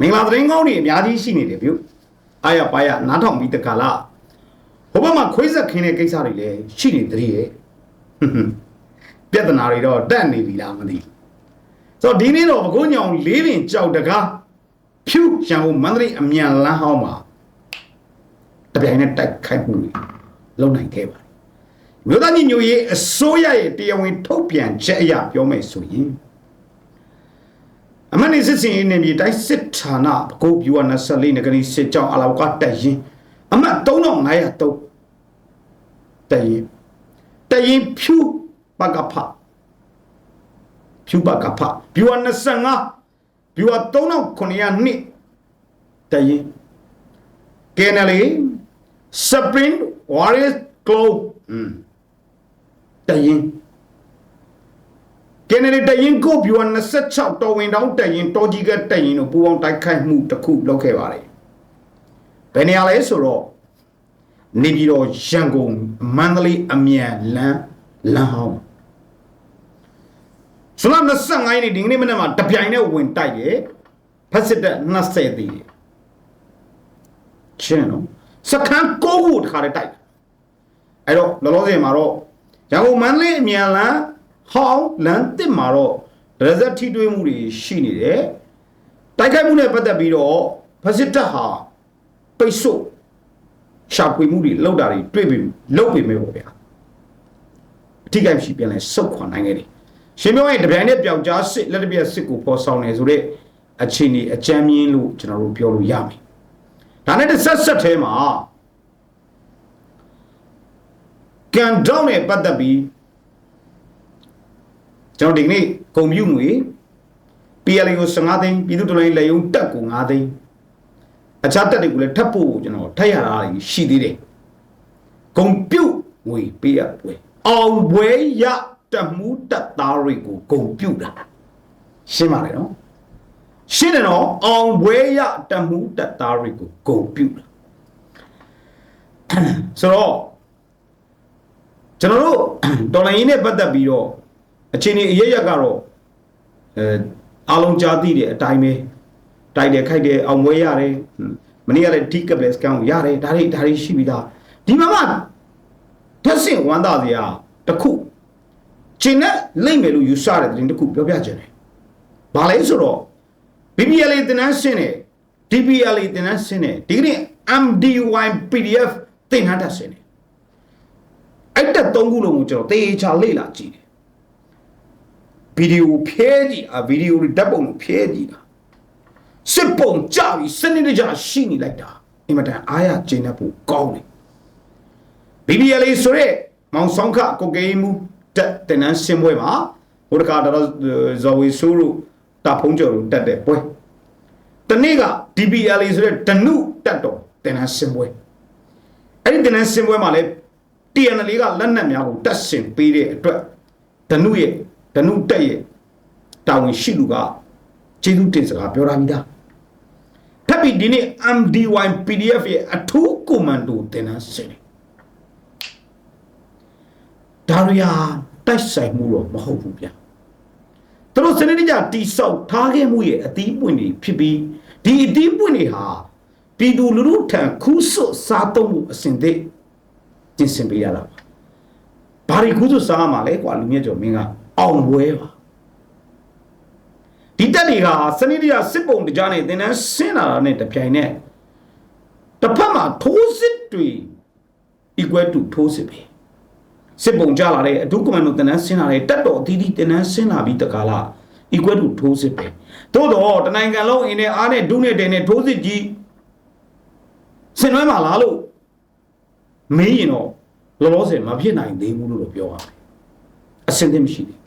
မင်္ဂလာသတင်းကောင်းတွေအများကြီးရှိနေတယ်ဗျအားရပါရနားထောင်ပြီးတကလားဟိုဘက်မှာခွေးဆက်ခင်းတဲ့ကိစ္စတွေလည်းရှိနေသေးရဲ့ဟွန်းဟွန်းပြဿနာတွေတော့တက်နေပြီလားမသိဘူးဆိုတော့ဒီနေ့တော့ဘကုညောင်လေးပင်ကြောက်တကားဖြူရန်ကုန်မန္တလေးအမြန်လမ်းဟောင်းမှာတပြိုင်နက်တိုက်ခိုက်မှုတွေလုပ်နိုင်ခဲ့ပါတယ်မြို့သားညီညွတ်ရေးအစိုးရရဲ့တရားဝင်ထုတ်ပြန်ချက်အရပြောမယ်ဆိုရင် အမနိစစ်စင်ရေးနေပြည်တိုင်းစစ်ဌာနပကိုးပြူဝ24နဂရီစစ်ကြောင်းအလောက်ကတက်ရင်အမတ်3500တုတ်တက်ရင်တက်ရင်ဖြူပကဖဖြူပကဖပြူဝ25ပြူဝ3900နှစ်တက်ရင်ကဲနလေစပရင်ဝါရီကလောอืมတက်ရင် ကင်နယ်တရင်ကိုဗျူ26တော်ဝင်တောင်းတရင်တော်ကြီးကတရင်တို့ပူပေါင်းတိုက်ခိုက်မှုတစ်ခုလုပ်ခဲ့ပါတယ်။ဘယ်နေရာလဲဆိုတော့နေပြည်တော်ရန်ကုန်မန္တလေးအမြန်လမ်းလမ်းဟောင်းဇွန်လ25ရက်နေ့ဒီနေ့မနေ့မှာတပြိုင်နဲ့ဝင်တိုက်တယ်ဖက်စစ်တပ်20တည်တယ်ချင်းနော်စခန်းကိုခုတခါတည်းတိုက်တယ်အဲ့တော့လောလောဆယ်မှာတော့ရန်ကုန်မန္တလေးအမြန်လမ်း ဟောင်းလမ်းတစ်မှာတော့ဒရဇက်ထိတွေ့မှုတွေရှိနေတယ်တိုက်ခိုက်မှုနဲ့ပတ်သက်ပြီးတော့ဖက်စစ်တပ်ဟာပိတ်ဆို့ရှာဖွေမှုတွေလောက်တာတွေတွေ့ပြီလောက်ပြီမဲ့ပေါ့ဗျာအထီးကိမရှိပြန်လဲစုတ်ခွန်နိုင်ခဲ့တယ်ရှင်ပြောရင်တပြိုင်နဲ့ပျောက်ကြားစစ်လက်တပြက်စစ်ကိုပေါ်ဆောင်နေဆိုတဲ့အခြေအနေအကြမ်းမြင်လို့ကျွန်တော်တို့ပြောလို့ရမယ်ဒါနဲ့တစ်ဆက်ဆက်ထဲမှာကန်ဒေါင်းနဲ့ပတ်သက်ပြီး ကျွန်တော်ဒီကနေ့ဂုံပြုငွေ PLA ကို15သိန်းပြည်သူ့တော်လှန်ရေးလက်ယုံတက်ကို9သိန်းအခြားတက်တွေကိုလည်းထပ်ဖို့ကျွန်တော်ထပ်ရတာတွေရှိသေးတယ်ဂုံပြုငွေပေးရပွဲအောင်ပွဲရတက်မှုတက်သားတွေကိုဂုံပြုတာရှင်းပါလေနော်ရှင်းတယ်နော်အောင်ပွဲရတက်မှုတက်သားတွေကိုဂုံပြုတာဆိုတော့ကျွန်တော်တို့တော်လိုင်းရေးနဲ့ပတ်သက်ပြီးတော့ အခြေအနေအရရက်ကတော့အဲအားလုံးကြားသိတဲ့အတိုင်းပဲတိုက်တယ်ခိုက်တယ်အောင်ပွဲရတယ်မနေ့ကလည်းဒီကပ်လက်စကန်ကိုရတယ်ဒါတွေဒါတွေရှိပြီးသားဒီမှာမှထက်ဆင့်ဝမ်းသာစရာတစ်ခုကျင်းနဲ့လိမ့်မယ်လို့ယူဆတဲ့တင်တစ်ခုပြောပြချင်တယ်ဘာလဲဆိုတော့ BBL တင်နန်းရှင်းတယ် DPL တင်နန်းရှင်းတယ်ဒီကနေ့ MDY PDF တင်နန်းတက်ရှင်းတယ်အဲ့တက်သုံးခုလုံးကိုကျွန်တော်တေချာလေ့လာကြည့်တယ် ဗီဒီယိုဖြဲကြည့်အာဗီဒီယိုတွေဓာတ်ပုံကိုဖြဲကြည့်တာစစ်ပုံကြပြီးစနစ်တကျရှိနေလိုက်တာအင်မတန်အားရကျဉ်းတဲ့ဖို့ကောင်းတယ် BBL ဆိုရဲမောင်ဆောင်ခကိုကေးမှုတက်တင်နန်းရှင်းပွဲမှာဟိုတခါတော့ဇော်ဝေဆိုးတို့တာဖုံးကျော်တို့တက်တဲ့ပွဲတနေ့က DBL ဆိုရဲဒနုတက်တော်တင်နန်းရှင်းပွဲအဲ့ဒီတင်နန်းရှင်းပွဲမှာလည်း TNL ကလက်နက်များကိုတက်ဆင်ပေးတဲ့အတွက်ဒနုရဲ့ ဒနုတက်ရဲ့တာဝန်ရှိလူကကျေးဇူးတင်စကားပြောတာမိသားထပ်ပြီးဒီနေ့ MDY PDF ရဲ့အထူးကွန်မန်ဒိုတင်နန်းစင်တယ်ဒါရီယာတိုက်ဆိုင်မှုတော့မဟုတ်ဘူးဗျာသူတို့စနစ်တကျတိဆောက်ထားခဲ့မှုရဲ့အသီးပွင့်တွေဖြစ်ပြီးဒီအသီးပွင့်တွေဟာပြည်သူလူထုထံခူးဆွတ်စားသုံးမှုအစဉ်သစ်ပြင်ဆင်ပေးရတာပါဘာတွေခူးဆွတ်စားမှာလဲကွာလူမြတ်ကျော်မင်းက အောင်ပွဲပါဒီတက်တွေကစနစ်တကျစစ်ပုံတကြားနဲ့သင်တန်းဆင်းလာတာနဲ့တပြိုင်နက်တစ်ဖက်မှာထိုးစစ်တွေ equal to ထိုးစစ်ပဲစစ်ပုံကြလာတဲ့အဒုကမန်တို့သင်တန်းဆင်းလာတဲ့တက်တော်အသီးသီးသင်တန်းဆင်းလာပြီးတကားလား equal to ထိုးစစ်ပဲသို့တော့တနိုင်ငံလုံးအင်းနဲ့အားနဲ့ဒုနဲ့တဲနဲ့ထိုးစစ်ကြီးဆင်နွှဲမှာလားလို့မင်းရင်တော့လောလောဆယ်မဖြစ်နိုင်သေးဘူးလို့တော့ပြောပါမယ်အဆင်သင့်မရှိသေး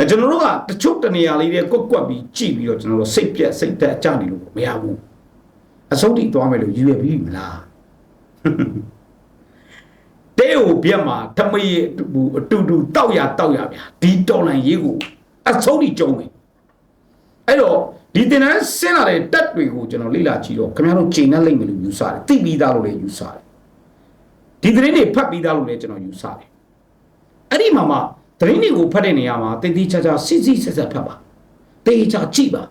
အဲကျွန်တော်တို့ကတချို့တနေရာလေးတွေကွက်ကွက်ပြီးကြည့်ပြီးတော့ကျွန်တော်တို့စိတ်ပြက်စိတ်သက်ကြနေလို့မရဘူးအဆုံးထိသွားမယ်လို့ယူရပြီးမလားတဲကိုပြက်မှာထမရအတူအတူတူတောက်ရတောက်ရဗျာဒီတော်လန်ရေးကိုအဆုံးထိကြုံမယ်အဲ့တော့ဒီတင်တန်းဆင်းလာတဲ့တက်တွေကိုကျွန်တော်လေ့လာကြည့်တော့ခင်ဗျားတို့ချိန်နဲ့လိမ့်မယ်လို့ယူဆတယ်သိပြီးသားလို့လည်းယူဆတယ်ဒီသတင်းတွေဖတ်ပြီးသားလို့လည်းကျွန်တော်ယူဆတယ်အဲ့ဒီမှာမှ သတင်းတွေကိုဖတ်တဲ့နေရာမှာတည်တည်ချာချာစစ်စစ်ဆက်ဆက်ဖတ်ပါတေးချာကြည့်ပါ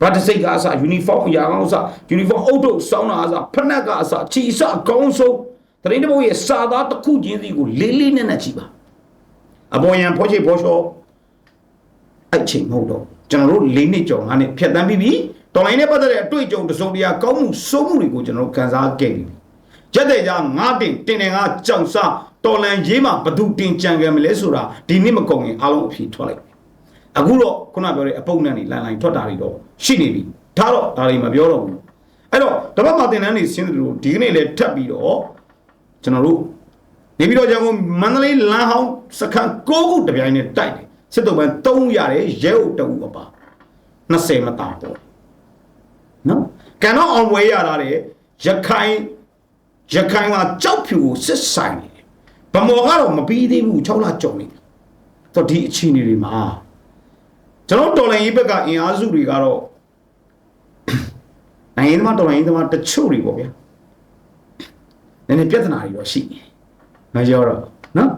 ဗတ်တစိတ်ကအစယူနီဖောင်းအရာကောင်းအစယူနီဖောင်းအုပ်ထုတ်စောင်းတာအစဖက်နက်ကအစချီအစအကောင်းဆုံးတရင်တဘုတ်ရဲ့စာသားတစ်ခုချင်းစီကိုလေးလေးနက်နက်ကြည့်ပါအပေါ်ယံဖောချိဖောချောအဲ့ချိန်မဟုတ်တော့ကျွန်တော်တို့၄နှစ်ကျော်၅နှစ်ဖြတ်တန်းပြီးပြီတော်လိုင်းနဲ့ပတ်သက်တဲ့အတွေ့အကြုံတစုံတရာကောင်းမှုစိုးမှုတွေကိုကျွန်တော်တို့ကန်စားခဲ့ပြီရက်တဲ့ကြငါတင်တင်တယ်ငါကြောင်စား တော်လန်ရေးမှာဘသူတင်ကြံကြမလဲဆိုတာဒီနေ့မကုန်ရင်အားလုံးအဖြေထွက်လိုက်ပြီအခုတော့ခုနပြောတဲ့အပုံနဲ့နေလန်လိုင်းထွက်တာတွေတော့ရှိနေပြီဒါတော့ဒါတွေမပြောတော့ဘူးအဲ့တော့တပတ်မှာတင်တန်းနေဆင်းတယ်လို့ဒီကနေ့လည်းထပ်ပြီးတော့ကျွန်တော်တို့နေပြီးတော့ကျွန်တော်မန္တလေးလမ်းဟောင်းစခန်း6ခုတပြိုင်နဲ့တိုက်တယ်စစ်တုံးပန်း3ရတယ်ရဲအုပ်တအုပ်အပါ20မတာပေါ့နော်ကန်တော့အောင်ဝဲရတာတဲ့ရခိုင်ရခိုင်ကကြောက်ဖြူကိုစစ်ဆိုင်နေတယ် ဗမော်ကတော့မပြီးသေးဘူး6လကြော်နေတယ်ဆိုတော့ဒီအခြေအနေတွေမှာကျွန်တော်တော်လိုင်းရေးဘက်ကအင်အားစုတွေကတော့နိုင်ငံသမားတော်လိုင်းရေးသမားတချို့တွေပေါ့ဗျာနည်းနည်းပြဿနာတွေတော့ရှိနေတယ်မပြောတော့နော်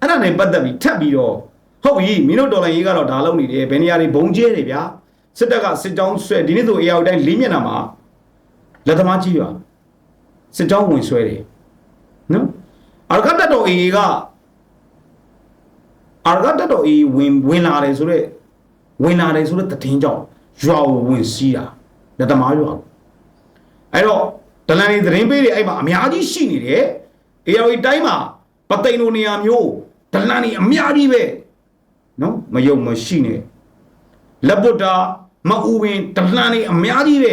အဲ့ဒါနဲ့ပတ်သက်ပြီးထပ်ပြီးတော့ဟုတ်ပြီမင်းတို့တော်လိုင်းရေးကတော့ဒါလုပ်နေတယ်ဘယ်နေရာတွေဘုံကျဲတွေဗျာစစ်တပ်ကစစ်ကြောင်းဆွဲဒီနေ့ဆိုအေရောက်တိုင်းလေးမျက်နှာမှာလက်သမားကြီးရွာစစ်ကြောင်းဝင်ဆွဲတယ်နော် အာရကတတော်အေကအာရကတတော်အေဝင်ဝင်လာတယ်ဆိုတော့ဝင်လာတယ်ဆိုတော့တည်င်းကြောင့်ရွာကိုဝင်စီးတာလက်သမားရွာကိုအဲ့တော့ဒလန်တွေသတင်းပေးတွေအဲ့မှာအများကြီးရှိနေတယ်အေရောက်တိုင်းမှာပသိမ်လိုနေရာမျိုးဒလန်တွေအများကြီးပဲနော်မယုံမရှိနဲ့လက်ပုတ်တာမအူပင်ဒလန်တွေအများကြီးပဲ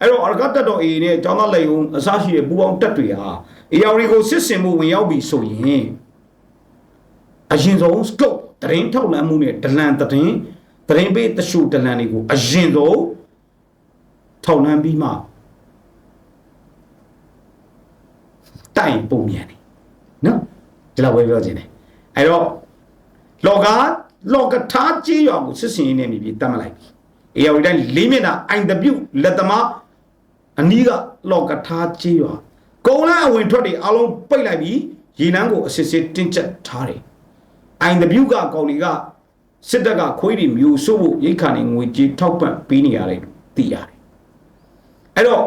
အဲ့တော့အရကတက်တော်အေနဲ့ကျောင်းသားလေုံအစရှိတဲ့ပူပေါင်းတက်တွေဟာ အေရောက်တွေကိုစစ်စင်မှုဝင်ရောက်ပြီဆိုရင်အရင်ဆုံး scope တရင်ထောက်လန်းမှုနဲ့ဒလန်တရင်တရင်ပေးတရှုဒလန်တွေကိုအရင်ဆုံးထောက်လန်းပြီးမှတိုင်ပုံမြန်နေနော်ဒီလောက်ပဲပြောခြင်းတယ်အဲ့တော့လောကလောကထားကြီးရွာကိုစစ်စင်ရင်းနဲ့မြည်ပြီးတတ်မလိုက်ပြီအေယော်တိုင်းလေးမျက်နှာအိုင်တပြုတ်လက်သမားအနီးကလောကထားကြီးရွာ ကုံလန်းအဝင်ထွက်တွေအလုံးပိတ်လိုက်ပြီးရေနန်းကိုအစစ်စစ်တင်းကျပ်ထားတယ်အိုင်တပြုတ်ကကောင်တွေကစစ်တပ်ကခွေးတွေမျိုးဆိုးဖို့ရိတ်ခါနေငွေကြေးထောက်ပံ့ပေးနေရတယ်သိရတယ်အဲ့တော့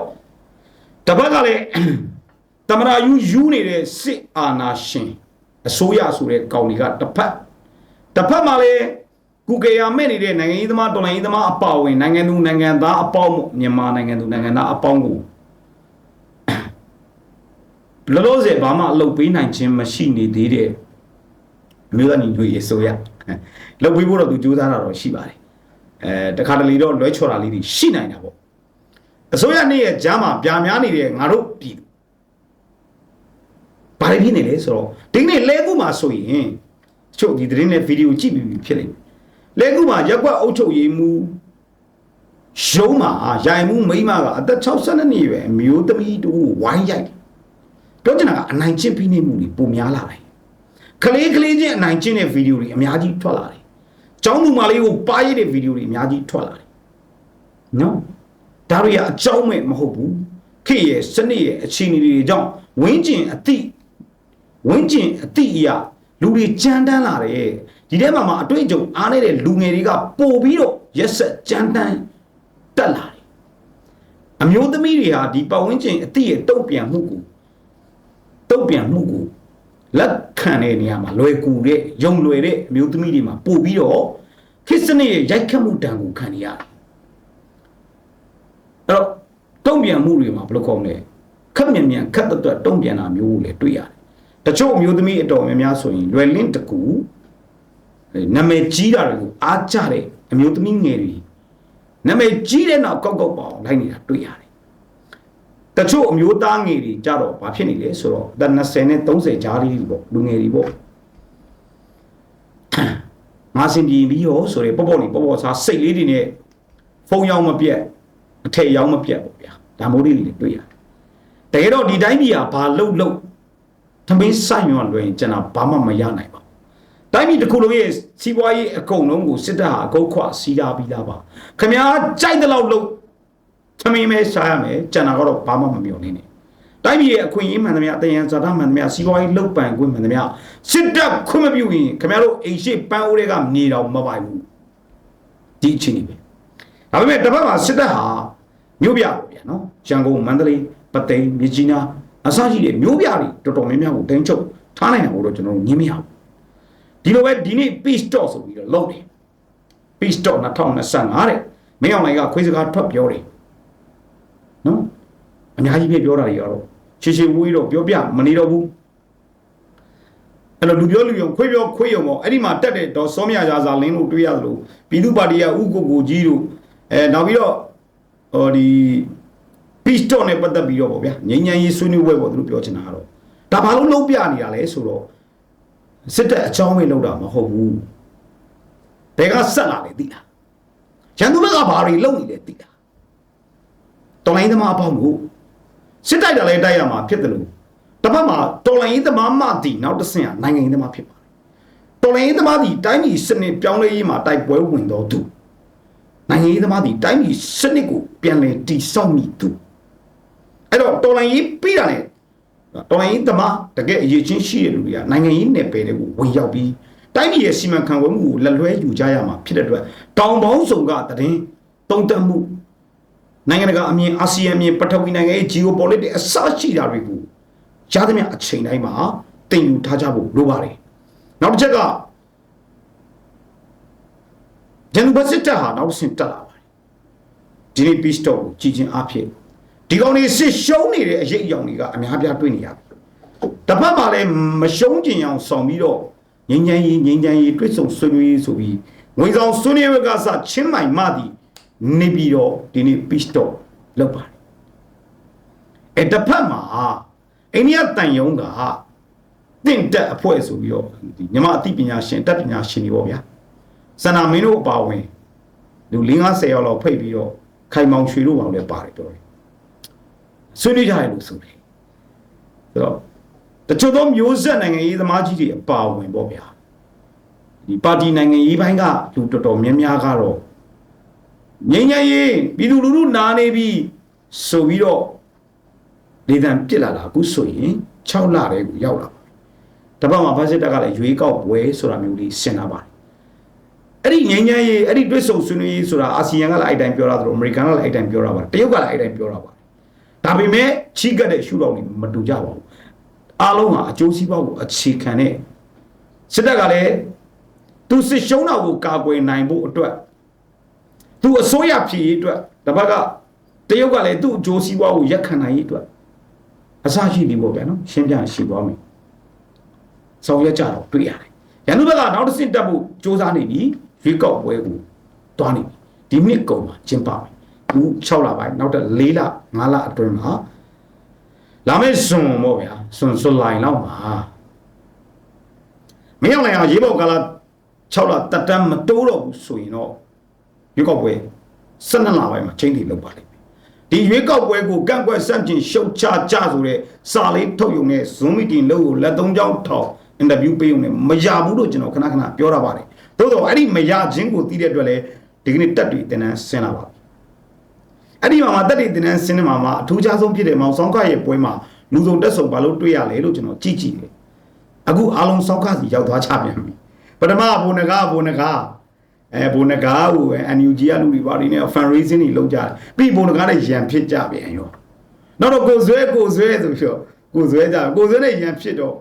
တပတ်ကလည်းတမရာယူယူနေတဲ့စစ်အာဏာရှင်အစိုးရဆိုတဲ့ကောင်တွေကတစ်ဖက်တစ်ဖက်မှာလည်းကုကေယာမဲ့နေတဲ့နိုင်ငံရေးသမားတော်လှန်ရေးသမားအပေါဝင်နိုင်ငံသူနိုင်ငံသားအပေါင်းမြန်မာနိုင်ငံသူနိုင်ငံသားအပေါင်းကို လောလောဆယ်ဘာမှအလုပ်ပေးနိုင်ခြင်းမရှိနေသေးတဲ့အမျိုးသားညီညွတ်ရေးအစိုးရလုပ်ပေးဖို့တော့သူကြိုးစားတာတော့ရှိပါတယ်အဲတခါတလေတော့လွဲချော်တာလေးတွေရှိနိုင်တာပေါ့အစိုးရနေ့ရဲ့ကြားမှာပြာများနေတဲ့ငါတို့ပြည်သူဘာတွေဖြစ်နေလဲဆိုတော့ဒီနေ့လဲကူမှာဆိုရင်ချုပ်ဒီသတင်းနဲ့ဗီဒီယိုကြည့်ပြီးဖြစ်နေလဲကူမှာရက်ွက်အုပ်ချုပ်ရေးမှုရုံးမှာရိုင်မှုမိမကအသက်62နှစ်ရွယ်အမျိုးသမီးတူဝိုင်းရိုက် ပြောချင်တာကအနိုင်ကျင့်ပြီးနေမှုတွေပုံများလာတယ်ကလေးကလေးချင်းအနိုင်ကျင့်တဲ့ဗီဒီယိုတွေအများကြီးထွက်လာတယ်ကျောင်းသူမလေးကိုပါရတဲ့ဗီဒီယိုတွေအများကြီးထွက်လာတယ်နော်ဒါတွေကအကြောင်းမဲ့မဟုတ်ဘူးခေရဲ့စနစ်ရဲ့အခြေအနေတွေကြောင့်ဝင်းကျင်အတိဝင်းကျင်အတိအရာလူတွေကြမ်းတမ်းလာတယ်ဒီထဲမှာမှအတွေ့အကြုံအားနေတဲ့လူငယ်တွေကပို့ပြီးတော့ရက်ဆက်ကြမ်းတမ်းတက်လာတယ်အမျိုးသမီးတွေဟာဒီပတ်ဝန်းကျင်အတိရဲ့တုတ်ပြန်မှုကို တုတ်ပြန်မှုကိုလက်ခံတဲ့နေရာမှာလွယ်ကူတဲ့ယုံလွယ်တဲ့အမျိုးသမီးတွေမှာပို့ပြီးတော့ခေတ်စနစ်ရဲ့ရိုက်ခတ်မှုတန်ကိုခံရရတယ်အဲ့တော့တုံ့ပြန်မှုတွေမှာဘယ်လိုကောင်းလဲခက်မြန်မြန်ခက်တွတ်တုံ့ပြန်တာမျိုးကိုလည်းတွေ့ရတယ်တချို့အမျိုးသမီးအတော်များများဆိုရင်လွယ်လင့်တကူနာမည်ကြီးတာတွေကိုအားကြတဲ့အမျိုးသမီးငယ်တွေနာမည်ကြီးတဲ့နောက်ကောက်ကောက်ပေါအောင်လိုက်နေတာတွေ့ရတယ် တချို့အမျိုးသားငယ်တွေကြတော့ဘာဖြစ်နေလဲဆိုတော့အသက်20နဲ့30ကြားလေးတွေပေါ့လူငယ်တွေပေါ့ငါစင်ပြည်ပြီးရောဆိုရဲပေါ့ပေါ့လေးပေါ့ပေါ့စားစိတ်လေးတွေနဲ့ဖုံရောင်းမပြက်အထက်ရောင်းမပြက်ပေါ့ဗျာဒါမိုးလေးတွေတွေ့ရတယ်တကယ်တော့ဒီတိုင်းပြည်ကဘာလှုပ်လှုပ်သမင်းဆိုင်ရွံလွယ်ရင်ကျွန်တော်ဘာမှမရနိုင်ပါဘူးတိုင်းပြည်တစ်ခုလုံးရဲ့စီးပွားရေးအကုန်လုံးကိုစစ်တပ်ဟာအကုတ်ခွစီးတာပြီးသားပါခမားကြိုက်တဲ့လောက်လှုပ် သမင်းပဲစားရမယ်ကျွန်တော်ကတော့ဘာမှမပြောနေနဲ့တိုင်းပြည်ရဲ့အခွင့်အရေးမှန်သမျှတယံဇာတာမှန်သမျှစီးပွားရေးလှုပ်ပန်ခွင့်မှန်သမျှစစ်တပ်ခွင့်မပြုရင်ခင်ဗျားတို့အိမ်ရှိပန်းအိုးတွေကမြေတော်မပိုင်ဘူးဒီအချိန်ကြီးပဲဒါပေမဲ့တစ်ဖက်မှာစစ်တပ်ဟာမြို့ပြပေါ့ဗျာနော်ရန်ကုန်မန္တလေးပသိမ်မြကြီးနားအစရှိတဲ့မြို့ပြတွေတော်တော်များများကိုတင်းချုပ်ထားနိုင်တယ်လို့ကျွန်တော်တို့ညင်းမရဘူးဒီလိုပဲဒီနေ့ peace talk ဆိုပြီးတော့လုပ်တယ် peace talk 2025တဲ့မင်းအောင်လိုင်ကခွေးစကားထွက်ပြောတယ် နော်အများကြီးပဲပြောတာတွေကတော့ရှေရှေဝေးတော့ပြောပြမနေတော့ဘူးအဲ့တော့လူပြောလူယုံခွေးပြောခွေးယုံပေါ့အဲ့ဒီမှာတက်တဲ့ဒေါ်စောမြရာဇာလင်းတို့တွေ့ရသလိုပြည်သူပါတီကဥကိုကိုကြီးတို့အဲနောက်ပြီးတော့ဟောဒီ peace talk နဲ့ပတ်သက်ပြီးတော့ပေါ့ဗျာငြိမ်းချမ်းရေးဆွေးနွေးပွဲပေါ့သူတို့ပြောချင်တာကတော့ဒါဘာလို့လုံးပြနေတာလဲဆိုတော့စစ်တပ်အချောင်းဝင်လောက်တာမဟုတ်ဘူးဘယ်ကဆက်လာလဲသိလားရန်သူဘက်ကဘာတွေလုပ်နေလဲသိလား တော်လိုင်းသမားအပေါင်းကိုစစ်တိုက်တာလဲတိုက်ရမှာဖြစ်တယ်လို့တစ်ဖက်မှာတော်လိုင်းသမားမှတည်နောက်တစ်ဆင့်ကနိုင်ငံရေးသမားဖြစ်ပါတယ်တော်လိုင်းသမားတည်တိုင်းပြည်စနစ်ပြောင်းလဲရေးမှာတိုက်ပွဲဝင်တော်သူနိုင်ငံရေးသမားတည်တိုင်းပြည်စနစ်ကိုပြန်လည်တည်ဆောက်မိသူအဲ့တော့တော်လိုင်းရေးပြီးတာ ਨੇ တော်လိုင်းရေးသမားတကယ်အရေးချင်းရှိတဲ့လူတွေကနိုင်ငံရေးနယ်ပယ်တွေကိုဝင်ရောက်ပြီးတိုင်းပြည်ရဲ့စီမံခန့်ခွဲမှုကိုလက်လွဲယူကြရမှာဖြစ်တဲ့အတွက်တောင်ပေါင်းစုံကတည်င်းတုံ့တက်မှု နိုင်ငံတကာအမြင်အာဆီယံအမြင်ပထဝီနိုင်ငံရဲ့ geopolitics အစရှိတာတွေကိုရသမျှအချိန်တိုင်းမှာတင်ယူထားကြဖို့လိုပါတယ်နောက်တစ်ချက်ကဂျန်ဘတ်စစ်တာဟာနောက်တစ်ဆင့်တက်လာပါတယ်ဒီနေ့ peace talk ကိုကြည်ချင်းအားဖြင့်ဒီကောင်တွေစစ်ရှုံးနေတဲ့အရေးအယောင်တွေကအများပြားတွေ့နေရတယ်တစ်ဖက်မှာလည်းမရှုံးကျင်အောင်ဆောင်ပြီးတော့ငြိမ်းချမ်းရေးငြိမ်းချမ်းရေးတွေ့ဆုံဆွေးနွေးရေးဆိုပြီးငွေဆောင်ဆွေးနွေးဝက်ကစချင်းမိုင်မသည် နေပြီးတော့ဒီနေ့ peace talk လုပ်ပါတယ်အဲတစ်ဖက်မှာအိန္ဒိယတန်ယုံကတင့်တက်အဖွဲ့ဆိုပြီးတော့ဒီညီမအသိပညာရှင်တက်ပညာရှင်တွေပေါ့ဗျာစန္ဒမင်းတို့အပါဝင်လူ50ရောက်လောက်ဖိတ်ပြီးတော့ခိုင်မောင်ရွှေတို့အောင်လည်းပါတယ်ပြောတယ်ဆွေးနွေးကြရလို့ဆိုတယ်ဆိုတော့တချို့သောမျိုးဆက်နိုင်ငံရေးသမားကြီးတွေအပါဝင်ပေါ့ဗျာဒီပါတီနိုင်ငံရေးဘိုင်းကလူတော်တော်များများကတော့ ငြိမ်းချမ်းရေးပြည်သူလူထုနာနေပြီဆိုပြီးတော့ဒေသံပြစ်လာတာအခုဆိုရင်6လတည်းကိုရောက်လာပါတပတ်မှာဖက်စစ်တပ်ကလည်းရွေးကောက်ပွဲဆိုတာမျိုးလေးဆင်လာပါတယ်အဲ့ဒီငြိမ်းချမ်းရေးအဲ့ဒီတွစ်ဆုံဆွေးနွေးရေးဆိုတာအာဆီယံကလည်းအဲ့တိုင်းပြောတာသလိုအမေရိကန်ကလည်းအဲ့တိုင်းပြောတာပါတရုတ်ကလည်းအဲ့တိုင်းပြောတာပါဒါပေမဲ့ချီးကပ်တဲ့ရှုထောင့်တွေမတူကြပါဘူးအားလုံးဟာအကျိုးစီးပွားကိုအခြေခံတဲ့စစ်တပ်ကလည်းသူစစ်ရှုံးတာကိုကာကွယ်နိုင်ဖို့အတွက် သူအစိုးရဖြစ်ရေးအတွက်တပတ်ကတရုတ်ကလည်းသူ့အကျိုးစီးပွားကိုရက်ခံနိုင်ရေးအတွက်အစရှိပြီပေါ့ဗျာနော်ရှင်းပြရှိသွားမယ်ဆောင်ရွက်ကြတော့တွေ့ရတယ်ရန်သူဘက်ကနောက်တစ်ဆင့်တက်ဖို့စ조사နေပြီရွေးကောက်ပွဲကိုတွားနေပြီဒီနှစ်ကုန်မှာကျင်းပမယ်ခု6လပိုင်းနောက်တော့4လ5လအတွင်းမှာလာမယ့်ဇွန်ပေါ့ဗျာဇွန်ဇူလိုင်လောက်မှာမင်းအောင်လည်းရေးပေါ်ကာလ6လတက်တမ်းမတိုးတော့ဘူးဆိုရင်တော့ ရွေးကောက်ပွဲ12လပိုင်းမှာချိန်တည်လုပ်ပါလိမ့်မယ်ဒီရွေးကောက်ပွဲကိုကန့်ကွက်ဆန့်ကျင်ရှုတ်ချကြဆိုတဲ့စာလေးထုတ်ယူနေ Zoom meeting လို့ကိုလက်သုံးချောင်းထောက်အင်တာဗျူးပေးုံနဲ့မရဘူးလို့ကျွန်တော်ခဏခဏပြောတာပါတယ်သို့တော့အဲ့ဒီမရခြင်းကိုသိတဲ့အတွက်လည်းဒီကနေ့တက်တွေတင်တန်းဆင်းလာပါအဲ့ဒီမှာမှာတက်တွေတင်တန်းဆင်းနေမှာမှာအထူးခြားဆုံးဖြစ်တဲ့မောင်ဆောင်ခရဲ့ပွဲမှာလူစုံတက်ဆုံဘာလို့တွေ့ရလဲလို့ကျွန်တော်ကြည့်ကြည့်တယ်အခုအားလုံးဆောင်ခစီရောက်သွားချပြန်ပြီပထမဘုံနဂါဘုံနဂါ အဲဘုံနဂါကို NUG ကလူတွေပါနေ fundraising တွေလုပ်ကြတယ်ပြီးဘုံနဂါနဲ့ရန်ဖြစ်ကြပြန်ရောနောက်တော့ကိုဆွဲကိုဆွဲဆိုပြီးတော့ကိုဆွဲကြကိုဆွဲနဲ့ရန်ဖြစ်တော့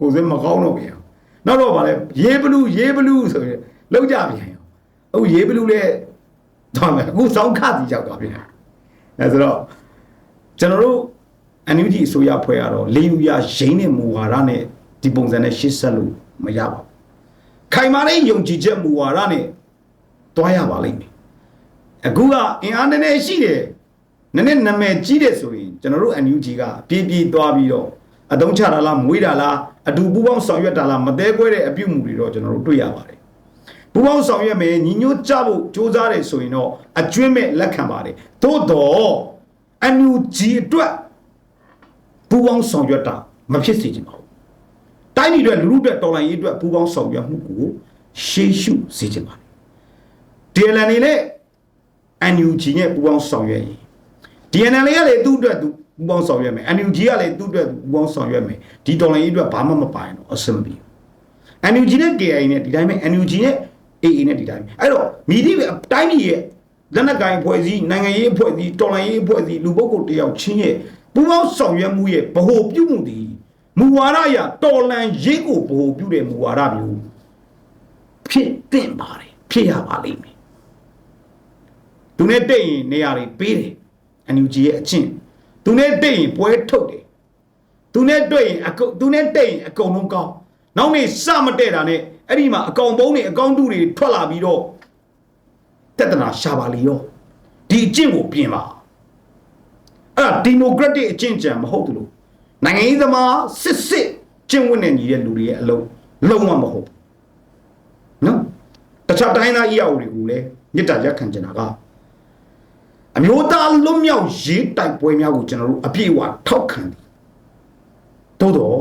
ကိုဆွဲမကောင်းတော့ပြန်နောက်တော့ဗာလဲရေးဘလူးရေးဘလူးဆိုပြီးလောက်ကြပြန်ရောအခုရေးဘလူးလဲတော့မယ်အခုစောင်းခစီရောက်သွားပြန်အဲဆိုတော့ကျွန်တော်တို့ NUG အစိုးရဖွဲ့ရတော့လေယူရရင်းနဲ့မူဝါဒနဲ့ဒီပုံစံနဲ့ရှစ်ဆက်လို့မရပါဘူးခိုင်မာတဲ့ယုံကြည်ချက်မူဝါဒနဲ့ တွားရပါလိမ့်မယ်အခုကအင်အားနည်းနည်းရှိတယ်နည်းနည်းနာမည်ကြီးတယ်ဆိုရင်ကျွန်တော်တို့ NUG ကပြေးပြေးသွားပြီးတော့အတုံးချတာလားမွေးတာလားအတူပူပေါင်းဆောင်ရွက်တာလားမသေးခွဲတဲ့အပြုတ်မှုတွေတော့ကျွန်တော်တို့တွေ့ရပါတယ်ပူပေါင်းဆောင်ရွက်မယ်ညီညွတ်ကြဖို့စ조사တယ်ဆိုရင်တော့အကျွင့်မဲ့လက်ခံပါတယ်သို့တော့ NUG အတွက်ပူပေါင်းဆောင်ရွက်တာမဖြစ်စေချင်ပါဘူးတိုင်းပြည်အတွက်လူလူအတွက်တော်လှန်ရေးအတွက်ပူပေါင်းဆောင်ရွက်မှုကိုရှေးရှုစေချင်ပါတယ် DLN နေနဲ့ NUG နဲ့ပူပေါင်းဆောင်ရွက်ရင် DNL ကလည်းသူ့အတွက်သူပူပေါင်းဆောင်ရွက်မယ် NUG ကလည်းသူ့အတွက်ပူပေါင်းဆောင်ရွက်မယ်ဒီတော်လိုင်းရေးအတွက်ဘာမှမပိုင်တော့အဆင်မပြေဘူး NUG နဲ့ KI နဲ့ဒီတိုင်းပဲ NUG နဲ့ AA နဲ့ဒီတိုင်းပဲအဲ့တော့မိသည့်ပဲတိုင်းပြည်ရဲ့လက်နက်ကိုင်အဖွဲ့အစည်းနိုင်ငံရေးအဖွဲ့အစည်းတော်လှန်ရေးအဖွဲ့အစည်းလူပုဂ္ဂိုလ်တယောက်ချင်းရဲ့ပူးပေါင်းဆောင်ရွက်မှုရဲ့ဗဟိုပြုမှုသည်မူဝါဒအရတော်လှန်ရေးကိုဗဟိုပြုတဲ့မူဝါဒမျိုးဖြစ်သင့်ပါတယ်ဖြစ်ရပါလိမ့်မယ် သူနဲ့တိတ်ရင်နေရာတွေပေးတယ်အန်ယူဂျီရဲ့အချင်းသူနဲ့တိတ်ရင်ပွဲထုတ်တယ်သူနဲ့တွေ့ရင်အကုန်သူနဲ့တိတ်ရင်အကုန်လုံးကောင်းနောက်နေ့စမတဲ့တာနဲ့အဲ့ဒီမှာအကောင်ပုံးတွေအကောင်တူတွေထွက်လာပြီးတော့တက်တနာရှာပါလီရောဒီအကျင့်ကိုပြင်ပါအဲ့ဒါဒီမိုကရက်တစ်အကျင့်ကြံမဟုတ်ဘူးလို့နိုင်ငံရေးသမားစစ်စစ်ကျင့်ဝတ်နဲ့ညီတဲ့လူတွေရဲ့အလုံးလုံးဝမဟုတ်ဘူးနော်တခြားတိုင်းသားအရာတွေကိုလည်းမြစ်တာရက်ခံကြတာက အမျိုးသားလွတ်မြောက်ရေးတိုက်ပွဲများကိုကျွန်တော်တို့အပြည့်အဝထောက်ခံတယ်သို့တော့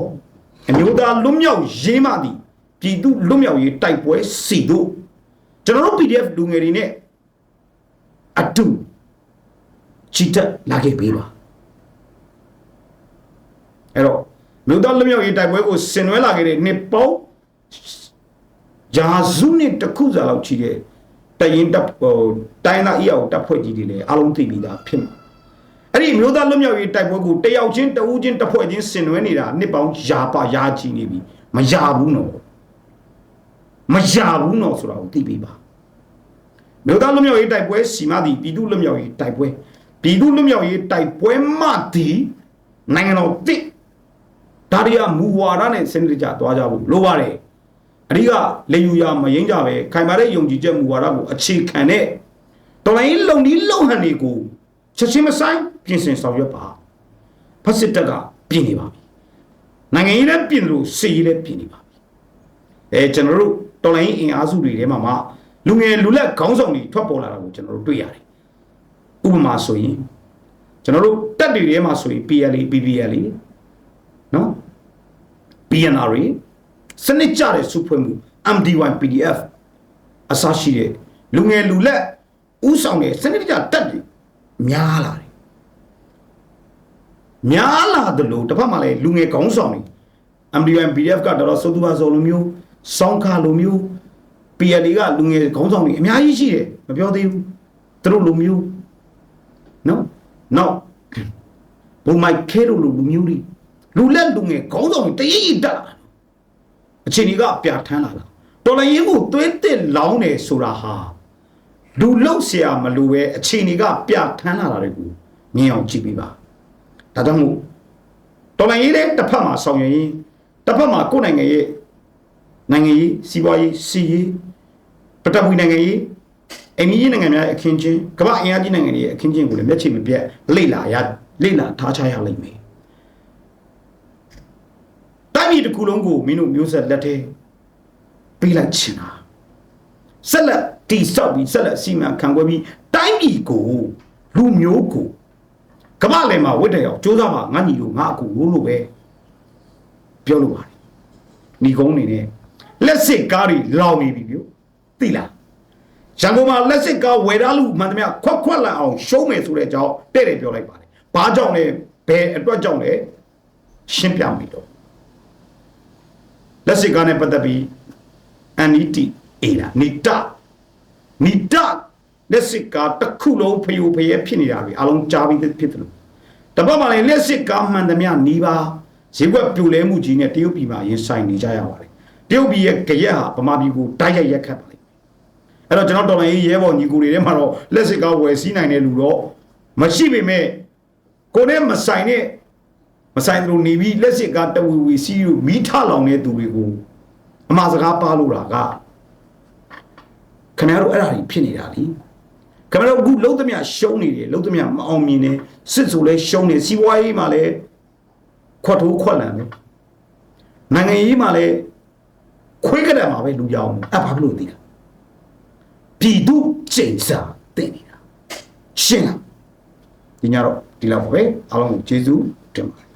အမျိုးသားလွတ်မြောက်ရေးမှသည်ပြည်သူလွတ်မြောက်ရေးတိုက်ပွဲစီတို့ကျွန်တော်တို့ PDF လူငယ်တွေနဲ့အတူချီတက်လာခဲ့ပေးပါအဲ့တော့မြို့သားလွတ်မြောက်ရေးတိုက်ပွဲကိုဆင်နွှဲလာခဲ့တဲ့နှစ်ပေါင်းဂျာစုနှစ်တစ်ခုစာလောက်ချီတဲ့ တရင်တပ်ဟိုတိုင်းသားအီအောင်တပ်ဖွဲ့ကြီးတွေလည်းအားလုံးသိပြီးသားဖြစ်မှာအဲ့ဒီမြို့သားလွတ်မြောက်ရေးတိုက်ပွဲကိုတယောက်ချင်းတဦးချင်းတစ်ဖွဲ့ချင်းဆင်နွှဲနေတာနှစ်ပေါင်းရာပါရာချီနေပြီမရဘူးနော်မရဘူးနော်ဆိုတာကိုသိပြီးပါမြို့သားလွတ်မြောက်ရေးတိုက်ပွဲစီမသည်ပြည်သူလွတ်မြောက်ရေးတိုက်ပွဲပြည်သူလွတ်မြောက်ရေးတိုက်ပွဲမှသည်နိုင်ငံတော်တိဒါရီယာမူဝါဒနဲ့စနစ်တကျသွားကြဖို့လိုပါတယ် အဓိကလေယူရမရင်ကြပဲခိုင်မာတဲ့ယုံကြည်ချက်မူဝါဒကိုအခြေခံတဲ့တော်လိုင်းလုံဒီလုံဟန်တွေကိုချက်ချင်းမဆိုင်ပြင်ဆင်ဆောင်ရွက်ပါဖက်စစ်တပ်ကပြင်နေပါပြီနိုင်ငံရေးလည်းပြင်လို့စီရေးလည်းပြင်နေပါပြီအဲကျွန်တော်တို့တော်လိုင်းအင်အားစုတွေထဲမှာမှလူငယ်လူလက်ခေါင်းဆောင်တွေထွက်ပေါ်လာတာကိုကျွန်တော်တို့တွေ့ရတယ်ဥပမာဆိုရင်ကျွန်တော်တို့တက်တွေထဲမှာဆိုရင် PLA PPL နော် PNR စနစ်ကြတဲ့စုဖွဲ့မှု MDY PDF အစရှိတဲ့လူငယ်လူလက်ဥဆောင်တဲ့စနစ်ကြတက်တွေများလာတယ်များလာတယ်လို့တစ်ဖက်မှာလည်းလူငယ်ခေါင်းဆောင်တွေ MDY PDF ကတော်တော်စိုးသူပါဆိုလိုမျိုးစောင်းခါလိုမျိုး PLA ကလူငယ်ခေါင်းဆောင်တွေအများကြီးရှိတယ်မပြောသေးဘူးသူတို့လိုမျိုးနော်နောက်ဘုံမိုက်ခဲတို့လိုလူမျိုးတွေလူလက်လူငယ်ခေါင်းဆောင်တွေတရည်တက်လာ အခြေအနေကပြဋ္ဌာန်းလာတာတော်လရင်မှုသွေးသစ်လောင်းနေဆိုတာဟာလူလောက်ဆရာမလို့ပဲအခြေအနေကပြဋ္ဌာန်းလာတာတွေကိုမြင်အောင်ကြည့်ပြီးပါဒါကြောင့်မို့တော်လရင်လည်းတစ်ဖက်မှာဆောင်ရွက်ရင်တစ်ဖက်မှာကိုယ်နိုင်ငံရဲ့နိုင်ငံရေးစီးပွားရေးစီးရေးပထဝီနိုင်ငံရေးအင်ကြီးနိုင်ငံများအခင်းချင်းကမ္ဘာအင်အားကြီးနိုင်ငံတွေရဲ့အခင်းချင်းကိုလည်းမျက်ခြေမပြတ်လေ့လာရလေ့လာထားချရလိမ့်မယ် တိုင်းပြည်တစ်ခုလုံးကိုမင်းတို့မျိုးဆက်လက်ထဲပေးလိုက်ချင်တာဆက်လက်တိဆောက်ပြီးဆက်လက်စီမံခန့်ခွဲပြီးတိုင်းပြည်ကိုလူမျိုးကိုကမ္ဘာလယ်မှာဝတ်တယ်အောင်စ조사ပါငါညီတို့ငါအကူလို့လို့ပဲပြောလို့ပါတယ်ဏီကုန်းနေနဲ့လက်စစ်ကားတွေလောင်နေပြီပြိုသိလားရန်ကုန်မှာလက်စစ်ကားဝယ်ရလူမှန်သမျှခွက်ခွက်လန်အောင်ရှုံးမယ်ဆိုတဲ့အကြောင်းတဲ့တယ်ပြောလိုက်ပါတယ်ဘာကြောင့်လဲဘယ်အတွက်ကြောင့်လဲရှင်းပြမိတော့ လက်စစ်ကားနဲ့ပတ်သက်ပြီး NET အေးလားနိတနိတလက်စစ်ကားတစ်ခုလုံးဖျို့ဖျဲဖြစ်နေတာပြီအလုံးကြားပြီးဖြစ်တယ်လို့တပတ်မှလည်းလက်စစ်ကားမှန်သမျှနီးပါဈေးကွက်ပြိုလဲမှုကြီးနဲ့တရုတ်ပြည်မှာရင်ဆိုင်နေကြရပါတယ်တရုတ်ပြည်ရဲ့ကြရက်ဟာဗမာပြည်ကိုတိုက်ရိုက်ရက်ခတ်ပါလိမ့်မယ်အဲ့တော့ကျွန်တော်တော်လိုင်းရေးရဲဘော်ညီကိုတွေထဲမှာတော့လက်စစ်ကားဝယ်စည်းနိုင်တဲ့လူတော့မရှိပေမဲ့ကိုနဲ့မဆိုင်တဲ့ မဆိုင်သူနေပြီးလက်စစ်ကားတဝီဝီစီးလို့မိထလောင်တဲ့သူတွေကိုအမှားစကားပါလို့တာကခင်ဗျားတို့အဲ့ဒါကြီးဖြစ်နေတာလीခင်ဗျားတို့အခုလုံးသမျှရှုံးနေတယ်လုံးသမျှမအောင်မြင်နေစစ်ဆိုလဲရှုံးနေစီးပွားရေးမှာလဲခွတ်ထိုးခွက်လန်ပဲနိုင်ငံရေးမှာလဲခွေးကြတယ်မှာပဲလူကြောင်အဲ့ဘာဖြစ်လို့သိလဲပြည်သူကျိန်စာတင်နေတာရှင်းလားဒီညတော့ဒီလောက်ပါပဲအားလုံးကိုကျေးဇူးတင်ပါတယ်